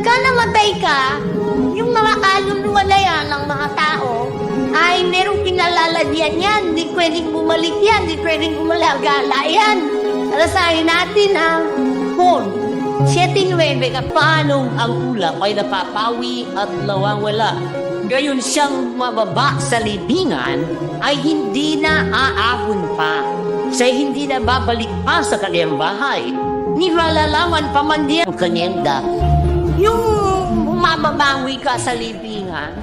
Pagka namatay ka, yung mga kaluluwa na yan ng mga tao, ay merong pinalalagyan yan. Hindi pwedeng bumalik yan. Hindi pwedeng gumalagala yan. Alasahin natin ang phone. 7-9 ka Paano ang ulap ay napapawi at nawawala? Gayon siyang mababa sa libingan ay hindi na aahon pa. Siya hindi na babalik pa sa kanyang bahay. Nilalalaman pa man niya ang kanyang dati. Yung bumababangoy ka sa libingan,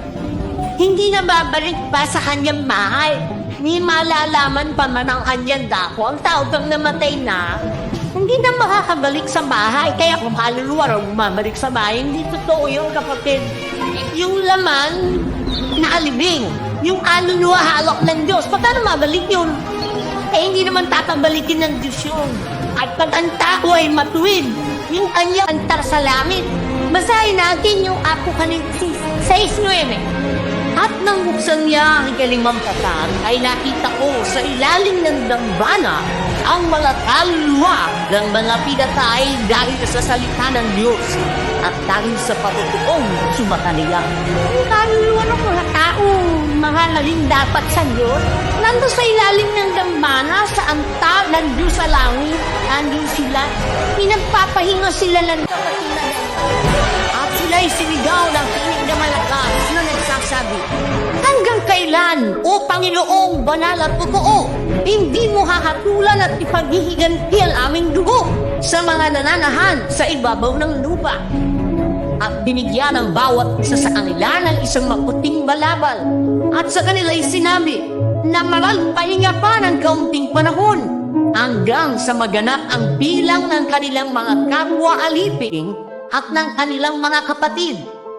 hindi na babalik pa sa kanyang bahay. Ni malalaman pa man ang kanyang dako. Ang tao bang namatay na, hindi na makakabalik sa bahay. Kaya kung kaluluwa raw bumabalik sa bahay, hindi totoo yun kapatid. Yung laman, naalibing. Yung kaluluwa halok ng Diyos. Paano mabalik yun? Eh, hindi naman tatambalikin ng Diyos yun. At pag ang tao ay matuwid, yung kanyang antar sa langit, basahin natin yung Apokalipsis 6.9. At nang buksan niya ang ikalimang patak, ay nakita ko sa ilalim ng dambana ang mga kaluluwa ng mga pinatay dahil sa salita ng Diyos at dahil sa patutuong sumata nila. Ang kaluluwa ng mga tao, mga naging dapat sa Diyos, nandun sa ilalim ng dambana sa anta ng Diyos sa langit, nandun sila, pinagpapahinga sila ng kapatinan at sila'y sinigaw ng tinig na malakas na nagsasabi, Hanggang kailan, o Panginoong banal at totoo, hindi mo hahatulan at ipaghihiganti ang aming dugo sa mga nananahan sa ibabaw ng lupa. At binigyan ng bawat isa sa kanila ng isang maputing balabal. At sa kanila'y sinabi na malagpahinga pa ng kaunting panahon hanggang sa maganap ang bilang ng kanilang mga kapwa aliping at ng kanilang mga kapatid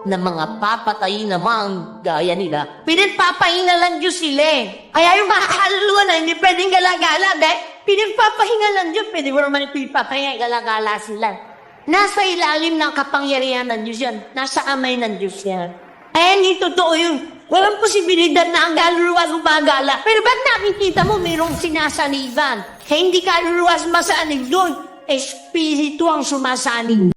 na mga papatay namang gaya nila. Pinagpapahinga lang Diyos sila eh. Kaya yung mga kaluluwa na hindi pwedeng galagala, dahil pinagpapahinga lang Diyos, pwede mo naman pinagpapahinga, galagala sila. Nasa ilalim ng kapangyarihan ng Diyos yan. Nasa kamay ng Diyos yan. Eh, hindi totoo yun. Walang posibilidad na ang kaluluwa gumagala. Pero ba't nakikita mo mayroong sinasaniban? Eh, hindi kaluluwa sumasanig doon. Espiritu ang sumasanig.